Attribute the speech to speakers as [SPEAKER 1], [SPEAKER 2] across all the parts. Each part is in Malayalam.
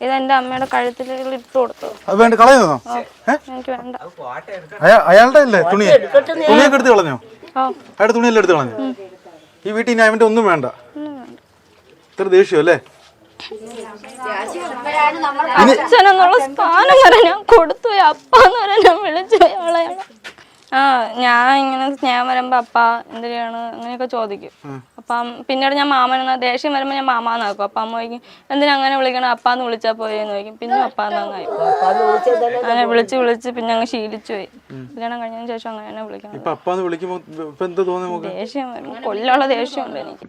[SPEAKER 1] ഇതെന്റെ അമ്മയുടെ കഴുത്തിൽ ഇട്ട് കൊടുത്തു.
[SPEAKER 2] അത് വേണ്ട കളയുന്നോ?
[SPEAKER 1] എനിക്ക് വേണ്ട.
[SPEAKER 2] അയാ- അയാളുടെ അല്ലേ തുണി തുണിയൊക്കെ എടുത്ത് കളഞ്ഞോ? അയാളുടെ തുണിയെല്ലാം എടുത്ത് കളഞ്ഞു? ഈ വീട്ടിൽ ഇനി അവന്റെ ഒന്നും വേണ്ട. ഇത്ര ദേഷ്യം അല്ലേ?
[SPEAKER 1] അച്ഛനെന്നുള്ള സ്ഥാനം വരെ ഞാൻ കൊടുത്തു. പോയി അപ്പാന്ന് വരെ ഞാൻ വിളിച്ചു. പോയി അവളെ ആ ഞാൻ ഇങ്ങനെ സ്നേഹം വരുമ്പോ അപ്പ എന്തിനാണ്? അങ്ങനെയൊക്കെ ചോദിക്കും. അപ്പം പിന്നീട് ഞാൻ മാമനെന്ന ദേഷ്യം വരുമ്പോൾ ഞാൻ മാമാന്നാക്കും അപ്പം അമ്മ ചോദിക്കും എന്തിനാ അങ്ങനെ വിളിക്കണം? അപ്പാന്ന് വിളിച്ചാൽ പോയെന്ന് ചോദിക്കും. പിന്നെ അപ്പാന്നായി അങ്ങനെ വിളിച്ച് വിളിച്ച് പിന്നെ അങ്ങ് ശീലിച്ചു പോയി. കല്യാണം കഴിഞ്ഞതിന് ശേഷം അങ്ങനെ തന്നെ വിളിക്കണം. ദേഷ്യം വരും. കൊല്ലുള്ള ദേഷ്യമുണ്ട് എനിക്ക്.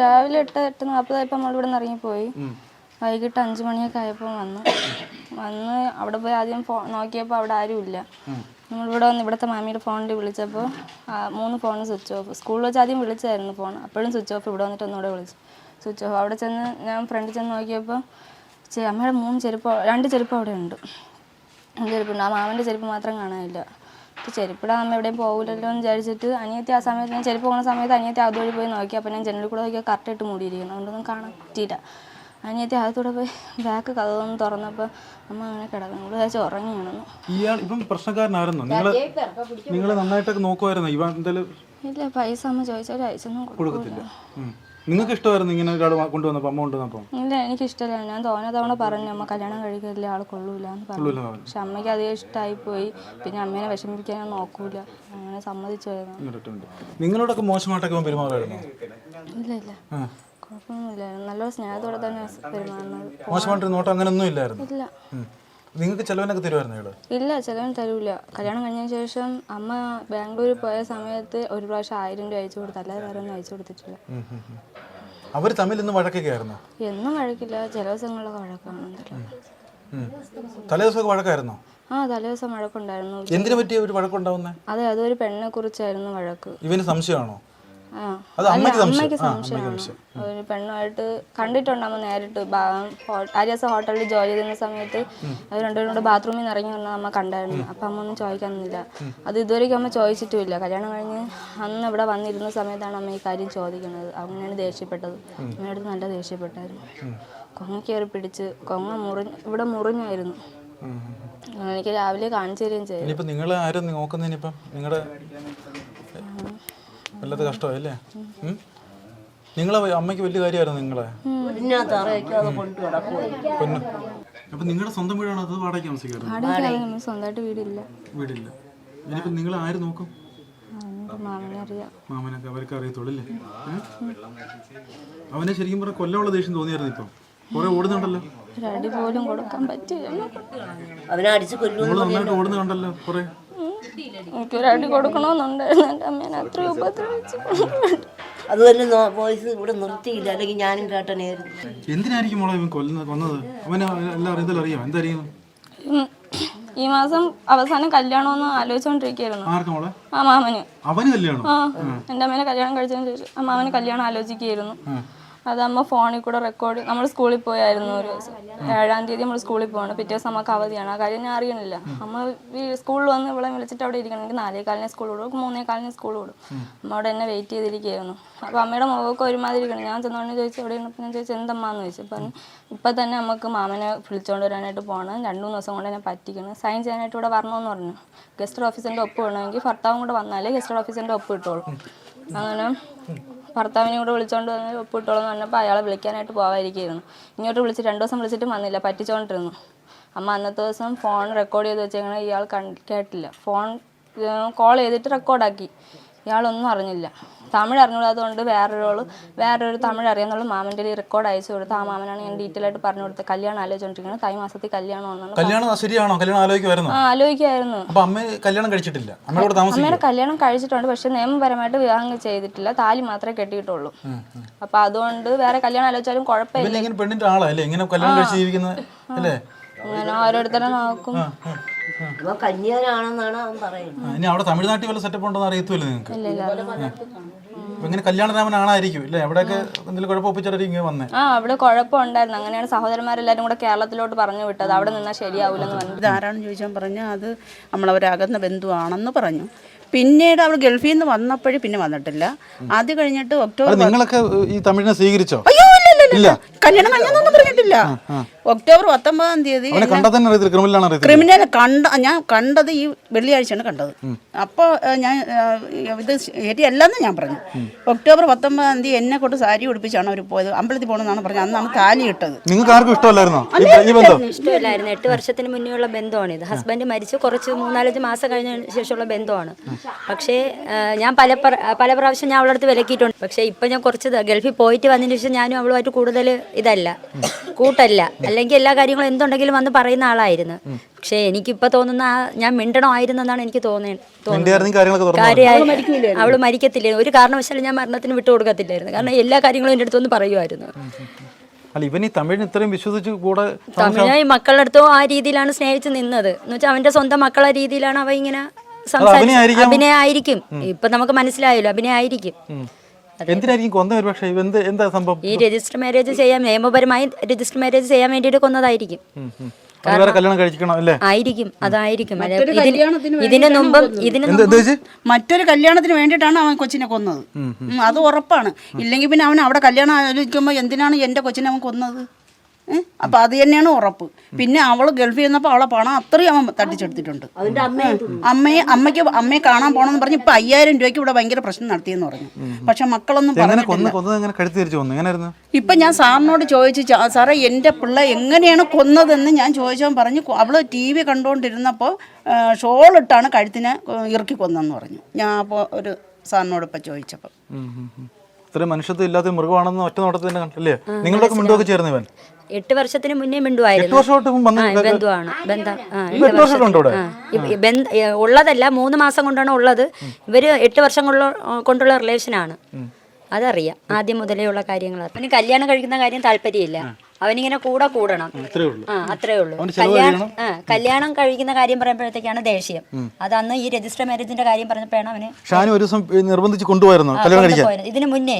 [SPEAKER 1] രാവിലെ എട്ട് എട്ട് നാൽപ്പതായപ്പോൾ നമ്മൾ ഇവിടെ നിന്ന് ഇറങ്ങിപ്പോയി വൈകിട്ട് അഞ്ചു മണിയൊക്കെ ആയപ്പോൾ വന്നു. വന്ന് അവിടെ പോയി ആദ്യം ഫോ നോക്കിയപ്പോൾ അവിടെ ആരുമില്ല. നമ്മളിവിടെ വന്ന് ഇവിടുത്തെ മാമിയുടെ ഫോണിൽ വിളിച്ചപ്പോൾ മൂന്ന് ഫോൺ സ്വിച്ച് ഓഫ്. സ്കൂളിൽ വെച്ച് ആദ്യം വിളിച്ചായിരുന്നു ഫോൺ അപ്പോഴും സ്വിച്ച് ഓഫ് ഇവിടെ വന്നിട്ട് ഒന്നുകൂടെ വിളിച്ചു. Switch off. അവിടെ ചെന്ന് ഞാൻ ഫ്രണ്ട് ചെന്ന് നോക്കിയപ്പോൾ ചേ അമ്മയുടെ മൂന്ന് ചെരുപ്പ് രണ്ട് ചെരുപ്പ് അവിടെ ഉണ്ട്. ചെരുപ്പുണ്ട്. ആ മാമന്റെ ചെരുപ്പ് മാത്രം കാണാനില്ല. അപ്പോൾ ചെരുപ്പിടാൻ അമ്മ എവിടെയും പോകില്ലല്ലോ എന്ന് വിചാരിച്ചിട്ട് അനിയത്തി ആ സമയത്ത് ഞാൻ ചെരുപ്പ് പോകുന്ന സമയത്ത് അനിയത്തി അതുവഴി പോയി നോക്കി. അപ്പോൾ ഞാൻ ജനലിൽ കൂടെ നോക്കിയാൽ കറക്റ്റായിട്ട് മൂടിയിരിക്കുന്നു. മൂടിയിരിക്കണം അതുകൊണ്ടൊന്നും കാണാൻ പറ്റിയില്ല. അനിയത്തി അകത്തൂടെ പോയി ബാക്ക് കഥകൊന്ന് തുറന്നപ്പോൾ അമ്മ അങ്ങനെ കിടക്കണം ഇവിടെ വെച്ച് ഉറങ്ങിയാണെന്ന്
[SPEAKER 2] ഇയാൾ ഇപ്പം പ്രശ്നക്കാരനായിരുന്നു? നിങ്ങൾ നന്നായിട്ടൊക്കെ നോക്കുമായിരുന്നു ഇവ എന്തായാലും
[SPEAKER 1] ഇല്ല പൈസ അമ്മ ചോദിച്ചാൽ അയച്ചൊന്നും കൊടുക്കില്ല
[SPEAKER 2] നിങ്ങൾക്ക് ഇഷ്ടമായിരുന്നു ഇങ്ങനെ ഒരാൾ കൊണ്ടുവന്നപ്പോ അമ്മ കൊണ്ടുവന്നപ്പോ?
[SPEAKER 1] ഇല്ല എനിക്ക് ഇഷ്ടമല്ല. ഞാൻ തോനെ തവണ പറഞ്ഞു അമ്മ കല്യാണം കഴിക്കില്ല ആൾ കൊള്ളൂല എന്ന് പറഞ്ഞു. പക്ഷെ അമ്മയ്ക്ക് അധികം ഇഷ്ടമായി പോയി. പിന്നെ അമ്മേനെ വിഷമിപ്പിക്കാൻ ഞാൻ നോക്കൂല. അങ്ങനെ സമ്മതിച്ചു
[SPEAKER 2] ഇങ്ങോട്ടുണ്ട് നിങ്ങളോടൊക്കെ മോശമായിട്ടൊക്കെ പെരുമാറായിരുന്നു?
[SPEAKER 1] ഇല്ല ഇല്ല. കുഴപ്പമൊന്നുമില്ല. നല്ലൊരു സ്നേഹത്തോടെ തന്നെ പെരുമാറുന്നത്.
[SPEAKER 2] മോശമായിട്ട് നോട്ടം അങ്ങനെ ഒന്നും ഇല്ലായിരുന്നു.
[SPEAKER 1] ഇല്ല.
[SPEAKER 2] നിങ്ങൾക്ക് ചെലവിനൊക്കെ തരുമായിരുന്നു ഇയാൾ?
[SPEAKER 1] ഇല്ല ചിലവൻ തരൂല. കല്യാണം കഴിഞ്ഞ ശേഷം അമ്മ ബാംഗ്ലൂർ പോയ സമയത്ത് ഒരു പ്രാവശ്യം ആയിരം രൂപ അയച്ചു കൊടുത്തു അല്ലാതെ വേറെ ഒന്നും അയച്ചു കൊടുത്തിട്ടില്ല.
[SPEAKER 2] അവർ തമ്മിൽ ഇന്ന് വഴക്കൊക്കെയായിരുന്നു
[SPEAKER 1] എന്നും വഴക്കില്ല. ചില ദിവസങ്ങളിലൊക്കെ വഴക്കാണ് എന്തെല്ലാം
[SPEAKER 2] തലേ വഴക്കായിരുന്നോ?
[SPEAKER 1] ആ തലേദിവസം വഴക്കുണ്ടായിരുന്നു.
[SPEAKER 2] എന്തിനു പറ്റിയ ഒരു വഴക്കുണ്ടാവുന്നേ?
[SPEAKER 1] അതെ അതൊരു പെണ്ണിനെ കുറിച്ചായിരുന്നു വഴക്ക്.
[SPEAKER 2] ഇവന് സംശയമാണോ? അത് അമ്മയ്ക്ക്.
[SPEAKER 1] അമ്മയ്ക്ക് സംശയമാണ്. ഒരു പെണ്ണുമായിട്ട് കണ്ടിട്ടുണ്ടാകുമ്പോൾ നേരിട്ട് ആര്യാസ ഹോട്ടലിൽ ജോലി ചെയ്യുന്ന സമയത്ത് അവർ രണ്ടുപേരും കൂടെ ബാത്റൂമിൽ നിന്ന് ഇറങ്ങി വന്നാൽ അമ്മ കണ്ടായിരുന്നു. അപ്പം അമ്മ ഒന്നും ചോദിക്കാൻ നിന്നില്ല അത് ഇതുവരെയ്ക്കും അമ്മ ചോദിച്ചിട്ടുമില്ല. കല്യാണം കഴിഞ്ഞ് അന്ന് ഇവിടെ വന്നിരുന്ന സമയത്താണ് അമ്മ ഈ കാര്യം ചോദിക്കുന്നത്. അങ്ങനെയാണ് ദേഷ്യപ്പെട്ടത്. അമ്മയോട് നല്ല ദേഷ്യപ്പെട്ടായിരുന്നു. കൊങ്ങ കയറി പിടിച്ച് കൊങ്ങ മുറി ഇവിടെ മുറിഞ്ഞായിരുന്നു. എനിക്ക് രാവിലെ കാണിച്ചു തരികയും ചെയ്തു.
[SPEAKER 2] നിങ്ങൾ ആരും നോക്കുന്നതിനിപ്പം നിങ്ങളുടെ വല്ലാത്ത കഷ്ടമായില്ലേ? നിങ്ങളെ അമ്മയ്ക്ക് വലിയ കാര്യമായിരുന്നു നിങ്ങളെ. അപ്പൊ നിങ്ങളുടെ സ്വന്തം വീടാണ് അത് വാടകയ്ക്ക്
[SPEAKER 1] നമ്മൾ സ്വന്തമായിട്ട് വീടില്ല.
[SPEAKER 2] വീടില്ല. ഇനിയിപ്പോ നിങ്ങൾ ആര് നോക്കും? മാമനൊക്കെ അവർക്ക് അറിയത്തുള്ളൂ അല്ലേ? അവനെ ശരിക്കും പറഞ്ഞ കൊല്ലമുള്ള ദേഷ്യം തോന്നിയായിരുന്നു ഇപ്പം. കുറെ ഓടുന്നുണ്ടല്ലോ.
[SPEAKER 1] ഓടുന്നുണ്ടല്ലോ പോലും കൊടുക്കാൻ
[SPEAKER 2] ഒരു
[SPEAKER 1] അടി കൊടുക്കണമെന്നുണ്ടായിരുന്നു എന്റെ അമ്മേനെ അത്ര ഉപദ്രവിച്ചു.
[SPEAKER 3] അത് തന്നെ വോയിസ് ഇവിടെ നിർത്തിയില്ല. അല്ലെങ്കിൽ ഞാനും കേട്ടനായിരുന്നു
[SPEAKER 2] എന്തിനായിരിക്കും മോളെ ഇവൻ കൊല്ലുന്നത് കൊന്നത്? അവന് എല്ലാം എന്തെങ്കിലും അറിയാം. എന്തായിരിക്കും.
[SPEAKER 1] ഈ മാസം അവസാനം കല്യാണം
[SPEAKER 2] ഒന്ന് ആലോചിച്ചോണ്ടിരിക്കുന്നു
[SPEAKER 1] ആ മാമന്.
[SPEAKER 2] അവന് കല്യാണം?
[SPEAKER 1] ആ. എന്റെ അമ്മേനെ കല്യാണം കഴിച്ചതിന് ശേഷം ആ മാമന് കല്യാണം ആലോചിക്കുകയായിരുന്നു. അത് അമ്മ ഫോണിൽ കൂടെ റെക്കോർഡ് നമ്മൾ സ്കൂളിൽ പോയായിരുന്നു ഒരു ദിവസം. ഏഴാം തീയതി നമ്മൾ സ്കൂളിൽ പോകണം പിറ്റേ ദിവസം നമുക്ക് അവധിയാണ് ആ കാര്യം ഞാൻ അറിയണില്ല. അമ്മ ഈ സ്കൂളിൽ വന്ന് ഇവിടെ വിളിച്ചിട്ട് അവിടെ ഇരിക്കണമെങ്കിൽ നാലേ കാലിനെ സ്കൂൾ വിടും. മൂന്നേ കാലിനെ സ്കൂൾ വിടും. അമ്മ അവിടെ എന്നെ വെയിറ്റ് ചെയ്തിരിക്കുകയായിരുന്നു. അപ്പോൾ അമ്മയുടെ മുഖമൊക്കെ ഒരുമാതിരി ഇരിക്കണം ഞാൻ ചെന്നോണ്ട് ചോദിച്ചു അവിടെ ഇരുന്നപ്പോൾ ഞാൻ ചോദിച്ചു എന്തമ്മാന്ന്? ചോദിച്ചു. പറഞ്ഞു ഇപ്പം തന്നെ നമുക്ക് മാമനെ വിളിച്ചുകൊണ്ട് വരാനായിട്ട് പോകണം രണ്ട് മൂന്ന് ദിവസം കൊണ്ട് എന്നെ പറ്റിക്കണം. സൈൻ ചെയ്യാനായിട്ട് ഇവിടെ വരണമെന്ന് പറഞ്ഞു. ഗസ്റ്റ് ഓഫീസിന്റെ ഒപ്പ് വേണമെങ്കിൽ ഭർത്താവും കൂടെ വന്നാലേ ഗസ്റ്റ് ഓഫീസിന്റെ ഒപ്പ് കിട്ടുള്ളൂ. അങ്ങനെ ഭർത്താവിനെ കൂടെ വിളിച്ചോണ്ട് വന്ന് ഒപ്പിട്ടോളെന്ന് പറഞ്ഞപ്പോൾ അയാളെ വിളിക്കാനായിട്ട് പോകാതിരിക്കുകയായിരുന്നു ഇങ്ങോട്ട് വിളിച്ച് രണ്ട് ദിവസം വിളിച്ചിട്ടും വന്നില്ല പറ്റിച്ചോണ്ടിരുന്നു. അമ്മ അന്നത്തെ ദിവസം ഫോൺ റെക്കോർഡ് ചെയ്ത് വെച്ചേക്കണ ഇയാൾ കേട്ടില്ല. ഫോൺ കോൾ ചെയ്തിട്ട് റെക്കോർഡാക്കി ഇയാളൊന്നും അറിഞ്ഞില്ല. തമിഴ് അറിഞ്ഞുകൂടാത്തതുകൊണ്ട് വേറൊരാൾ വേറൊരു തമിഴ് അറിയാന്നുള്ള മാമന്റെ റെക്കോർഡ് അയച്ചു കൊടുത്ത് ആ മാമനാണ് ഞാൻ ഡീറ്റെയിൽ ആയിട്ട് പറഞ്ഞു കൊടുത്തത്. കല്യാണം ആലോചിച്ചുകൊണ്ടിരിക്കുന്നത് തൈ മാസത്തിൽ കല്യാണം
[SPEAKER 2] കല്യാണം ശരിയാണോ? കല്യാണം ആലോചിക്കുമായിരുന്നോ
[SPEAKER 1] ആലോചിക്കായിരുന്നു.
[SPEAKER 2] അപ്പൊ അമ്മ കല്യാണം കഴിച്ചിട്ടില്ല. അമ്മയുടെ
[SPEAKER 1] കല്യാണം കഴിച്ചിട്ടുണ്ട്. പക്ഷെ നിയമപരമായിട്ട് വിവാഹം ചെയ്തിട്ടില്ല. താലി മാത്രമേ കെട്ടിയിട്ടുള്ളൂ. അപ്പൊ അതുകൊണ്ട് വേറെ കല്യാണം ആലോചിച്ചാലും കുഴപ്പമില്ല.
[SPEAKER 2] പെണ്ണിന്റെ ആളല്ലേ? ഇങ്ങനെ കല്യാണം കഴിച്ച് ജീവിക്കുന്നത് അല്ലേ?
[SPEAKER 1] ഓരോരുത്തരെ നോക്കും.
[SPEAKER 3] അപ്പൊ കന്യാനാണെന്നാണ് അവൻ പറയുന്നത്.
[SPEAKER 2] ഇനി അവിടെ തമിഴ്നാട്ടിൽ വല്ല സെറ്റപ്പ് ഉണ്ടോ അറിയത്തില്ല അറിയത്തുമില്ല നിങ്ങൾക്ക് അപ്പൊ ഇങ്ങനെ കല്യാണരാമനാണായിരിക്കും ഇല്ലേ? എവിടെയൊക്കെ എന്തെങ്കിലും കുഴപ്പമൊപ്പിച്ചായിരിക്കും ഇങ്ങനെ വന്നേ.
[SPEAKER 1] ആ അവിടെ കുഴപ്പമുണ്ടായിരുന്നു. അങ്ങനെയാണ് സഹോദരന്മാരെല്ലാരും കൂടെ കേരളത്തിലോട്ട് പറഞ്ഞു വിട്ടത്. അവിടെ നിന്നാൽ ശരിയാവില്ലെന്ന് പറഞ്ഞു.
[SPEAKER 4] ഇതാരാണെന്ന് ചോദിച്ചാൽ പറഞ്ഞു അത് നമ്മളവരകന്ന ബന്ധുവാണെന്ന് പറഞ്ഞു. പിന്നീട് അവൾ ഗൾഫിൽ നിന്ന് വന്നപ്പോഴും പിന്നെ വന്നിട്ടില്ല. അത് കഴിഞ്ഞിട്ട് ഒക്ടോബർ
[SPEAKER 2] നിങ്ങളൊക്കെ ഈ തമിഴിനെ സ്വീകരിച്ചോ?
[SPEAKER 4] അയ്യോ ഇല്ല ഇല്ല ഇല്ല കല്യാണം കഴിഞ്ഞൊന്നും പറഞ്ഞിട്ടില്ല. ഒക്ടോബർ പത്തൊമ്പതാം തീയതി ക്രിമിനൽ കണ്ട ഞാൻ കണ്ടത് ഈ വെള്ളിയാഴ്ചയാണ് കണ്ടത്. അപ്പോൾ ഞാൻ ഇത് ശരിയല്ലെന്ന് ഞാൻ പറഞ്ഞു. ഒക്ടോബർ പത്തൊമ്പതാം തീയതി എന്നെ കൊണ്ട് സാരി ഉടുപ്പിച്ചാണ് അവർ പോയത്. അമ്പലത്തിൽ പോകണമെന്നാണ് പറഞ്ഞത്. അന്നാണ് താലി ഇട്ടത്.
[SPEAKER 2] നിങ്ങൾക്ക് ആർക്കും ഇഷ്ടമല്ലായിരുന്നോ?
[SPEAKER 5] എട്ട് വർഷത്തിന് മുന്നേയുള്ള ബന്ധമാണ് ഇത്. ഹസ്ബൻഡ് മരിച്ച് കുറച്ച് മൂന്നാലഞ്ച് മാസം കഴിഞ്ഞ ശേഷമുള്ള ബന്ധമാണ്. പക്ഷേ ഞാൻ പല പല പ്രാവശ്യം ഞാൻ അവളടുത്ത് അടുത്ത് വിലക്കിയിട്ടുണ്ട്. പക്ഷേ ഇപ്പം ഞാൻ കുറച്ച് ഗൾഫിൽ പോയിട്ട് വന്നതിന് ശേഷം ഞാനും അവളുമായിട്ട് കൂടുതൽ ഇതല്ല. കൂട്ടല്ല. അല്ലെങ്കിൽ എല്ലാ കാര്യങ്ങളും എന്തുണ്ടെങ്കിലും വന്ന് പറയുന്ന ആളായിരുന്നു. പക്ഷേ എനിക്കിപ്പോ തോന്നുന്ന ഞാൻ മിണ്ടണമായിരുന്നു എന്നാണ് എനിക്ക് തോന്നുന്നത്. അവൾ മരിക്കത്തില്ല ഒരു കാരണവശാലും ഞാൻ മരണത്തിന് വിട്ടു കൊടുക്കത്തില്ലായിരുന്നു. കാരണം എല്ലാ കാര്യങ്ങളും എന്റെ അടുത്തൊന്ന് പറയുമായിരുന്നു
[SPEAKER 2] അല്ല ഇവൻ ഈ തമിഴിന് ഇത്രയും വിശ്വസിച്ച് കൂടെ
[SPEAKER 5] തമിഴ് ഈ മക്കളുടെ അടുത്തും ആ രീതിയിലാണ് സ്നേഹിച്ച് നിന്നത്. എന്ന് വെച്ചാൽ അവന്റെ സ്വന്തം മക്കളെ രീതിയിലാണ് അവ ഇങ്ങനെ സംസാരിക്കും.
[SPEAKER 2] അഭിനയായിരിക്കും.
[SPEAKER 5] ഇപ്പൊ നമുക്ക് മനസ്സിലായല്ലോ അഭിനയായിരിക്കും.
[SPEAKER 2] എന്തിനായിരിക്കും കൊന്ന ഒരു പക്ഷേ? എന്ത് എന്താ സംഭവം?
[SPEAKER 5] ഈ രജിസ്റ്റർ മാരേജ് ചെയ്യാൻ നിയമപരമായി രജിസ്റ്റർ മാരേജ് ചെയ്യാൻ വേണ്ടിയിട്ട് കൊന്നതായിരിക്കും.
[SPEAKER 2] വേറെ കല്യാണം കഴിക്കണം അല്ലേ?
[SPEAKER 5] ആയിരിക്കും അതായിരിക്കും. അല്ല, ഇതിന് ഇതിന് മുമ്പും ഇതിന്
[SPEAKER 4] മറ്റൊരു കല്യാണത്തിന് വേണ്ടിയിട്ടാണ് അവൻ കൊച്ചിനെ കൊന്നത്. അത് ഉറപ്പാണ്. ഇല്ലെങ്കിൽ പിന്നെ അവൻ അവിടെ കല്യാണം ആലോചിക്കുമ്പോൾ എന്തിനാണ് എന്റെ കൊച്ചിനെ അവൻ കൊന്നത്? അപ്പം അത് തന്നെയാണ് ഉറപ്പ്. പിന്നെ അവൾ ഗൾഫിൽ നിന്നപ്പോൾ അവളെ പണം അത്രയും അവൻ തട്ടിച്ചെടുത്തിട്ടുണ്ട്.
[SPEAKER 3] അമ്മയെ
[SPEAKER 4] അമ്മയെ അമ്മയ്ക്ക് അമ്മയെ കാണാൻ പോണെന്ന് പറഞ്ഞ് ഇപ്പൊ അയ്യായിരം രൂപയ്ക്ക് ഇവിടെ ഭയങ്കര പ്രശ്നം നടത്തിയെന്ന് പറഞ്ഞു. പക്ഷെ മക്കളൊന്നും
[SPEAKER 2] പറഞ്ഞു
[SPEAKER 4] പറഞ്ഞിട്ടില്ല. ഇപ്പം ഞാൻ സാറിനോട് ചോദിച്ചു "ചാ- സാറേ എന്റെ പിള്ള എങ്ങനെയാണ് കൊന്നതെന്ന് ഞാൻ ചോദിച്ചാൽ പറഞ്ഞു അവൾ ടി വി കണ്ടുകൊണ്ടിരുന്നപ്പോൾ ഷോളിട്ടാണ് കഴുത്തിനെ ഇറക്കി ഇറുക്കി കൊന്നെന്ന് പറഞ്ഞു. ഞാൻ അപ്പോൾ ഒരു സാറിനോട് ഇപ്പം ചോദിച്ചപ്പോൾ
[SPEAKER 2] ഇത്രയും മനുഷ്യത്വം ഇല്ലാത്ത മൃഗമാണെന്ന് ഒറ്റ നോട്ടത്തിൽ തന്നെ കണ്ടില്ലേ നിങ്ങളുടെ മിണ്ടുമൊക്കെ ചേർന്ന് ഇവൻ?
[SPEAKER 5] എട്ട് വർഷത്തിന് മുന്നേ മിണ്ടുവായിരുന്നു. ബന്ധുവാണ്. ബന്ധം ഉള്ളതല്ല മൂന്ന് മാസം കൊണ്ടാണ് ഉള്ളത്. ഇവർ എട്ട് വർഷം കൊണ്ടുള്ള റിലേഷൻ റിലേഷനാണ് അതറിയാം. ആദ്യം മുതലേ ഉള്ള കാര്യങ്ങൾ അവന് കല്യാണം കഴിക്കുന്ന കാര്യം താല്പര്യമില്ല. അവനിങ്ങനെ കൂടെ കൂടണം. ആ അത്രേ ഉള്ളൂ. കല്യാണം ആ കല്യാണം കഴിക്കുന്ന കാര്യം പറയുമ്പോഴത്തേക്കാണ് ദേഷ്യം. അത് അന്ന് ഈ രജിസ്റ്റർ മാരേജിന്റെ കാര്യം പറഞ്ഞപ്പോഴാണ് അവന്
[SPEAKER 2] ഷാനു ഒരു ദിവസം നിർബന്ധിച്ച് കൊണ്ടുപോയിരുന്നു
[SPEAKER 5] ഇതിന് മുന്നേ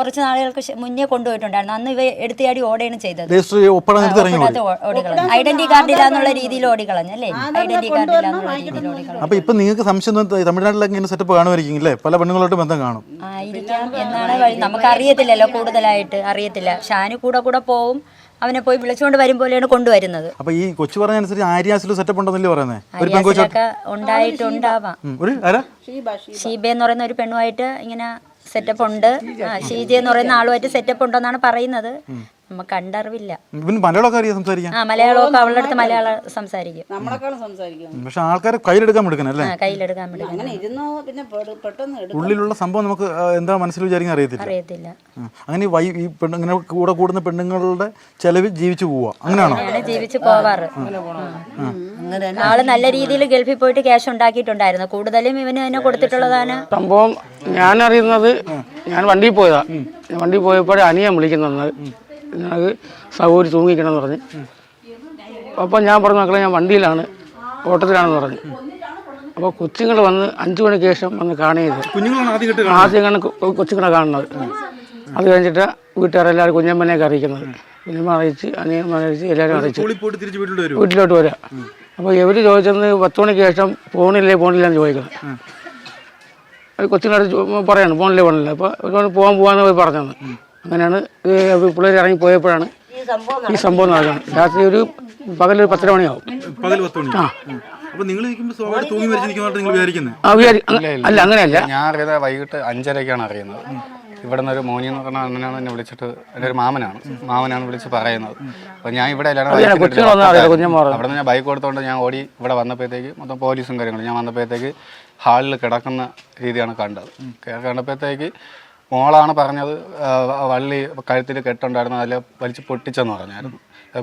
[SPEAKER 5] കുറച്ച് നാളുകൾക്ക് മുന്നേ കൊണ്ടുപോയിട്ടുണ്ടായിരുന്നു. അന്ന് ഇവ എടുത്തിയാടി ഓടയാണ് ചെയ്തത്.
[SPEAKER 2] രജിസ്റ്റർ കാർഡ് എടുത്ത് ഇറങ്ങി ഓടി
[SPEAKER 5] ഒപ്പിടാത്ത ഓ- ഓടിക്കളഞ്ഞു ഐഡന്റി കാർഡില്ല എന്നുള്ള രീതിയിൽ ഓടിക്കളഞ്ഞു അല്ലേ? ഐഡന്റി കാർഡ് എന്നുള്ള രീതിയിൽ
[SPEAKER 2] അപ്പൊ ഇപ്പൊ നിങ്ങൾക്ക് സംശയം തമിഴ്നാട്ടിലൊക്കെ ഇങ്ങനെ സെറ്റപ്പ് കാണുമായിരിക്കും അല്ലേ പല പെണ്ണുങ്ങളോട്ട് ബന്ധം കാണും.
[SPEAKER 5] ആയിരിക്കാം എന്നാണ് വഴി. നമുക്ക് അറിയത്തില്ലല്ലോ കൂടുതലായിട്ട്. അറിയത്തില്ല. ഷാനു കൂടെ കൂടെ പോവും. അവനെ പോയി വിളിച്ചുകൊണ്ട് വരും പോലെയാണ് കൊണ്ടുവരുന്നത്.
[SPEAKER 2] അപ്പൊ ഈ കൊച്ചു പറഞ്ഞ അനുസരിച്ച് ആര്യാസിൽ സെറ്റപ്പ് ഉണ്ടെന്നല്ലേ പറയുന്നത്
[SPEAKER 5] ഉണ്ടായിട്ടുണ്ടാവാം. ഷീബ എന്ന് പറയുന്ന ഒരു പെണ്ണുമായിട്ട് ഇങ്ങനെ സെറ്റപ്പ് ഉണ്ട്. ഷീജി എന്ന് പറയുന്ന ആളുമായിട്ട് സെറ്റപ്പ് ഉണ്ടെന്നാണ് പറയുന്നത്. നമുക്ക് കണ്ടറിവില്ല
[SPEAKER 2] ഇവന് മലയാളമൊക്കെ അറിയാം സംസാരിക്കാൻ.
[SPEAKER 5] ആ മലയാളമൊക്കെ അവളുടെ അടുത്ത് മലയാളം സംസാരിക്കും.
[SPEAKER 4] നമ്മളെക്കാളും സംസാരിക്കും.
[SPEAKER 2] പക്ഷെ ആൾക്കാരെ കയ്യിലെടുക്കാൻ എടുക്കണം അല്ലേ?
[SPEAKER 5] ആ കയ്യിലെടുക്കാൻ വേണ്ടി
[SPEAKER 4] അങ്ങനെ ഇരുന്നോ പിന്നെ പെട്- പെട്ടെന്ന് എടുക്കും.
[SPEAKER 2] ഉള്ളിലുള്ള സംഭവം നമുക്ക് ആ, എന്താ മനസ്സിൽ വിചാരിക്കാൻ അറിയത്തില്ല. അങ്ങനെ ഈ വൈ ഈ പെണ്ണ് ഇങ്ങനെ കൂടെ കൂടുന്ന പെണ്ണുങ്ങളുടെ ചെലവിൽ ജീവിച്ചു പോവാ അങ്ങനെയാണോ?
[SPEAKER 5] ജീവിച്ചു ജീവിച്ച് പോവാറ്.
[SPEAKER 3] അങ്ങനെ
[SPEAKER 5] ആൾ നല്ല രീതിയിൽ ഗൾഫിൽ പോയിട്ട് ക്യാഷ് ഉണ്ടാക്കിയിട്ടുണ്ടായിരുന്നു. കൂടുതലും ഇവന് തന്നെ കൊടുത്തിട്ടുള്ളതാണ്.
[SPEAKER 6] സംഭവം ഞാൻ അറിയുന്നത് ഞാൻ വണ്ടിയിൽ പോയതാ. ഞാൻ വണ്ടിയിൽ പോയപ്പോഴേ അനിയൻ വിളിക്കുന്നത്. ഞങ്ങൾക്ക് സൗകര്യം തൂങ്ങിക്കണമെന്ന് പറഞ്ഞ്. അപ്പം ഞാൻ പറഞ്ഞു മക്കളെ ഞാൻ വണ്ടിയിലാണ് ഓട്ടത്തിലാണെന്ന് പറഞ്ഞു. അപ്പോൾ കൊച്ചുങ്ങൾ വന്ന് അഞ്ചു മണിക്ക് ശേഷം വന്ന് കാണിയത്
[SPEAKER 2] കുഞ്ഞുങ്ങളാണ് ആദ്യം കാണാൻ
[SPEAKER 6] ആദ്യമാണ് കൊച്ചുങ്ങളെ കാണുന്നത്. അത് കഴിഞ്ഞിട്ട് വീട്ടുകാരെല്ലാവരും കുഞ്ഞമ്മനെയൊക്കെ അറിയിക്കുന്നത്. കുഞ്ഞമ്മ അറിയിച്ച് അനിയമ്മ അറിയിച്ച് എല്ലാവരും അറിയിച്ചു.
[SPEAKER 2] വീട്ടിലോട്ട് വരും.
[SPEAKER 6] അപ്പോൾ ഇവർ ചോദിച്ചത് പത്ത് മണിക്ക് ശേഷം ഫോണില്ലേ ഫോണില്ല എന്ന് ചോദിക്കുന്നത് അത് കൊച്ചുങ്ങളടുത്ത് ചോ- പറയാണ് ഫോണില്ലേ ഫോണില്ല. അപ്പോൾ ഒരുപാട് പോകാൻ പോകാമെന്ന് പോയി പറഞ്ഞത് അങ്ങനെയാണ് പിള്ളേർ ഇറങ്ങി പോയപ്പോഴാണ്
[SPEAKER 3] ഈ സംഭവം
[SPEAKER 6] നടക്കുന്നത്. രാത്രി ഒരു പകലൊരു പത്തര മണിയാവും.
[SPEAKER 2] പകൽ പത്ത് മണി. അപ്പൊ നിങ്ങൾ തൂങ്ങി
[SPEAKER 6] ആ അല്ല അങ്ങനെയല്ല.
[SPEAKER 7] ഞാൻ അറിയാതെ വൈകിട്ട് അഞ്ചരക്കാണ് അറിയുന്നത്. ഇവിടെ നിന്ന് ഒരു മോനി എന്ന് പറഞ്ഞ അണ്ണനാണ് എന്നെ വിളിച്ചിട്ട് എന്റെ ഒരു മാമനാണ്. മാമനാണ് വിളിച്ച് പറയുന്നത്. അപ്പോൾ ഞാൻ ഇവിടെ അവിടെ നിന്ന് ഞാൻ ബൈക്ക് കൊടുത്തോണ്ട് ഞാൻ ഓടി ഇവിടെ വന്നപ്പോഴത്തേക്ക് മൊത്തം പോലീസും കാര്യങ്ങളും. ഞാൻ വന്നപ്പോഴത്തേക്ക് ഹാളിൽ കിടക്കുന്ന രീതിയാണ് കണ്ടത്. കണ്ടപ്പോഴത്തേക്ക് മോളാണ് പറഞ്ഞത് വള്ളി കഴുത്തിൽ കെട്ടുണ്ടായിരുന്നു അതിൽ വലിച്ച് പൊട്ടിച്ചെന്ന് പറഞ്ഞായിരുന്നു.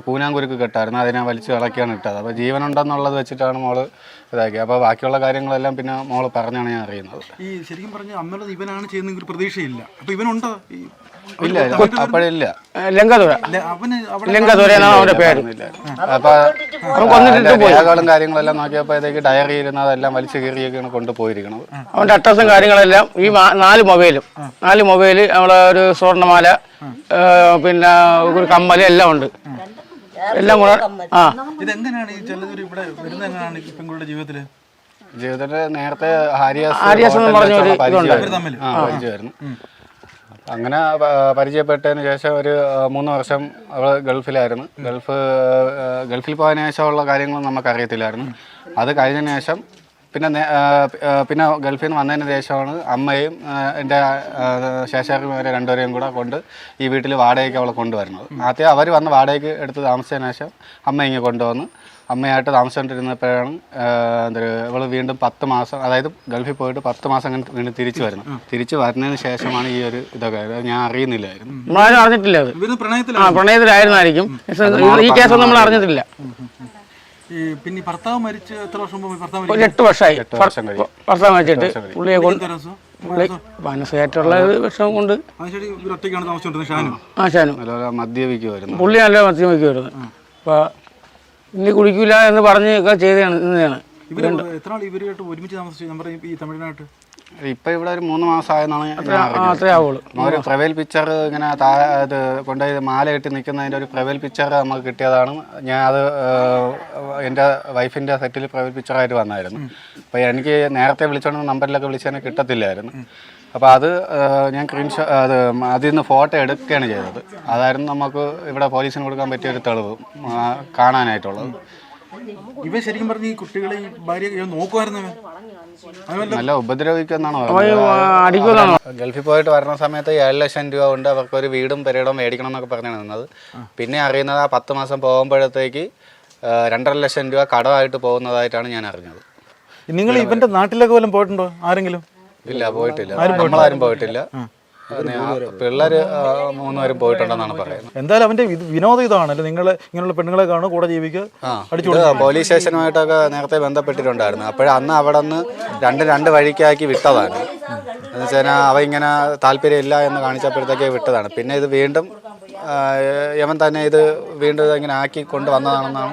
[SPEAKER 7] കൂനാങ്കുരുക്ക് കെട്ടായിരുന്നു. അതിനെ വലിച്ചു ഇളക്കിയാണ് ഇട്ടത്. അപ്പോൾ ജീവനുണ്ടെന്നുള്ളത് വെച്ചിട്ടാണ് മോൾ ഇതാക്കിയത്. അപ്പോൾ ബാക്കിയുള്ള കാര്യങ്ങളെല്ലാം പിന്നെ മോൾ പറഞ്ഞാണ് ഞാൻ അറിയുന്നത്.
[SPEAKER 2] ഈ ശരിക്കും പറഞ്ഞു അന്നുള്ളത് ഇവനാണ് ചെയ്യുന്ന ഒരു പ്രതീക്ഷയില്ല. അപ്പോൾ ഇവനുണ്ടോ? ഈ
[SPEAKER 7] ഇല്ല അപ്പോഴില്ല.
[SPEAKER 6] അവന്റെ പേര്.
[SPEAKER 7] രേഖകളും കാര്യങ്ങളെല്ലാം നോക്കിയപ്പോഴത്തേക്ക് ഡയറി ഇരുന്ന് അതെല്ലാം വലിച്ചു കീറിയൊക്കെയാണ് കൊണ്ടുപോയിരിക്കുന്നത്
[SPEAKER 6] അവന്റെ അഡ്രസ്സും കാര്യങ്ങളെല്ലാം ഈ നാല് മൊബൈലും. നാല് മൊബൈൽ നമ്മളെ ഒരു സ്വർണമാല പിന്നെ ഒരു കമ്മൽ എല്ലാം ഉണ്ട്. എല്ലാം കൂടെ ആ.
[SPEAKER 2] ഇതെങ്ങനെയാണ് ഈ ചെല്ലൂർ ഇവിടെ വരുന്നത് എങ്ങനെയാണ് ഈ പെൺകുട്ടിയുടെ ജീവിതത്തിൽ?
[SPEAKER 7] ജീവിതത്തിൽ നേരത്തെ ഹാരിയാസ്
[SPEAKER 6] ഹാരിയാസ് എന്ന് പറഞ്ഞ ഒരു.
[SPEAKER 7] പരിചയമായിരുന്നു. ആ, പരിചയമായിരുന്നു. അങ്ങനെ പ- പരിചയപ്പെട്ടതിന് ശേഷം ഒരു ആ, മൂന്ന് വർഷം അവൾ ഗൾഫിലായിരുന്നു. ഗൾഫ് ആ, ഗൾഫിൽ പോയതിനു ശേഷമുള്ള കാര്യങ്ങളൊന്നും നമുക്ക് അറിയത്തില്ലായിരുന്നു അത് കഴിഞ്ഞതിന് ശേഷം പിന്നെ പിന്നെ ഗൾഫിൽ നിന്ന് വന്നതിന് ശേഷമാണ് അമ്മയും എന്റെ ശേഷാരിമാരെ രണ്ടുപേരെയും കൂടെ കൊണ്ട് ഈ വീട്ടിൽ വാടകയ്ക്ക് അവളെ കൊണ്ടുവരുന്നത്. ആദ്യം അവർ വന്ന് വാടകയ്ക്ക് എടുത്ത് താമസിച്ചതിന് ശേഷം അമ്മ ഇങ്ങനെ കൊണ്ടുവന്ന് അമ്മയായിട്ട് താമസിച്ചുകൊണ്ടിരുന്നപ്പോഴാണ് എന്താ ഇവൾ വീണ്ടും പത്ത് മാസം അതായത് ഗൾഫിൽ പോയിട്ട് പത്ത് മാസം അങ്ങനെ വീണ്ടും തിരിച്ചു വരുന്നു. തിരിച്ചു വരുന്നതിന് ശേഷമാണ് ഈ ഒരു ഇതൊക്കെ ഞാൻ അറിയുന്നില്ലായിരുന്നു.
[SPEAKER 6] നമ്മളാരും അറിഞ്ഞിട്ടില്ല അത്. പ്രണയത്തിലായിരുന്നായിരിക്കും. ഈ കേസ് നമ്മൾ അറിഞ്ഞിട്ടില്ല.
[SPEAKER 2] ഈ പിന്നെ ഭർത്താവ് മരിച്ച് എത്ര വർഷം മുമ്പ് ഭർത്താവ്
[SPEAKER 6] ഒരു എട്ട് വർഷമായി
[SPEAKER 7] വർഷം
[SPEAKER 6] മരിച്ചിട്ട് പുള്ളിയെ കൊണ്ട്? പുള്ളി വിഷമം കൊണ്ട്
[SPEAKER 2] ഒറ്റയ്ക്കാണ് ഷാനു?
[SPEAKER 7] നല്ലപോലെ മദ്യപിക്കുമായിരുന്നു
[SPEAKER 6] പുള്ളി നല്ല മദ്യം വയ്ക്കുമായിരുന്നു അപ്പോൾ ഇനി കുടിക്കില്ല എന്ന് പറഞ്ഞ് ഒക്കെ ചെയ്തതാണ് ഇന്നതാണ്.
[SPEAKER 2] ഇവർ എത്ര നാൾ ഇവരുമായിട്ട് ഒരുമിച്ച് താമസിച്ചു? നമ്മുടെ ഈ തമിഴ്നാട്ട്
[SPEAKER 7] ഇപ്പൊ ഇവിടെ ഒരു മൂന്ന് മാസം ആയെന്നാണ് പ്രവേൽ
[SPEAKER 6] അത്രേ ആവുള്ളൂ.
[SPEAKER 7] ഒരു പ്രൊവൈൽ പിക്ചർ ഇങ്ങനെ താ ഇത് കൊണ്ടുപോയി മാല കെട്ടി നിൽക്കുന്നതിന്റെ ഒരു പ്രവേൽ പിക്ചർ നമുക്ക് കിട്ടിയതാണ്. ഞാൻ അത് എന്റെ എന്റെ വൈഫിന്റെ സെറ്റിൽ പ്രവേൽ പിക്ചറായിട്ട് വന്നായിരുന്നു. അപ്പോൾ എനിക്ക് നേരത്തെ വിളിച്ചോണ്ട് നമ്പറിലൊക്കെ വിളിച്ചതിനെ കിട്ടത്തില്ലായിരുന്നു. അപ്പോൾ അത് ഞാൻ സ്ക്രീൻഷോ അത് അതിൽ നിന്ന് ഫോട്ടോ എടുക്കുകയാണ് ചെയ്തത്. അതായിരുന്നു നമുക്ക് ഇവിടെ പോലീസിന് കൊടുക്കാൻ പറ്റിയ ഒരു തെളിവ് കാണാനായിട്ടുള്ളത്.
[SPEAKER 2] ഇവ ശരിക്കും പറഞ്ഞ ഈ കുട്ടികളെ ഈ ഭാര്യ നോക്കുമായിരുന്നു
[SPEAKER 7] നല്ല പറയുന്നത് ഗൾഫിൽ പോയിട്ട് വരുന്ന സമയത്ത് ഏഴ് ലക്ഷം രൂപ കൊണ്ട് അവർക്ക് ഒരു വീടും പെരീടും മേടിക്കണം എന്നൊക്കെ പറഞ്ഞാണ് നിന്നത്. പിന്നെ അറിയുന്നത് ആ പത്ത് മാസം പോകുമ്പോഴത്തേക്ക് രണ്ടര ലക്ഷം രൂപ കടമായിട്ട് പോകുന്നതായിട്ടാണ് ഞാൻ അറിഞ്ഞത്.
[SPEAKER 2] നിങ്ങൾ ഇവന്റെ നാട്ടിലൊക്കെ പോലും പോയിട്ടുണ്ടോ? ആരെങ്കിലും?
[SPEAKER 7] ഇല്ല പോയിട്ടില്ല. നമ്മളാരും പോയിട്ടില്ല. പിള്ളേർ മൂന്നുപേരും പോയിട്ടുണ്ടെന്നാണ് പറയുന്നത്.
[SPEAKER 2] എന്തായാലും അവന്റെ വിനോദം ഇതാണല്ലോ. നിങ്ങൾ ഇങ്ങനെയുള്ള പെണ്ണുങ്ങളെ കാണും കൂടെ ജീവിക്കുക. അടിച്ചു
[SPEAKER 7] പോലീസ് സ്റ്റേഷനുമായിട്ടൊക്കെ നേരത്തെ ബന്ധപ്പെട്ടിട്ടുണ്ടായിരുന്നു. അപ്പോഴ അന്ന് അവിടെ നിന്ന് രണ്ട് രണ്ട് വഴിക്കാക്കി വിട്ടതാണ്. എന്ന് വെച്ചാൽ അവ ഇങ്ങനെ താല്പര്യമില്ല എന്ന് കാണിച്ചപ്പോഴത്തേക്ക് വിട്ടതാണ്. പിന്നെ ഇത് വീണ്ടും യമൻ തന്നെ ഇത് വീണ്ടും ഇങ്ങനെ ആക്കി കൊണ്ടുവന്നതാണെന്നാണ്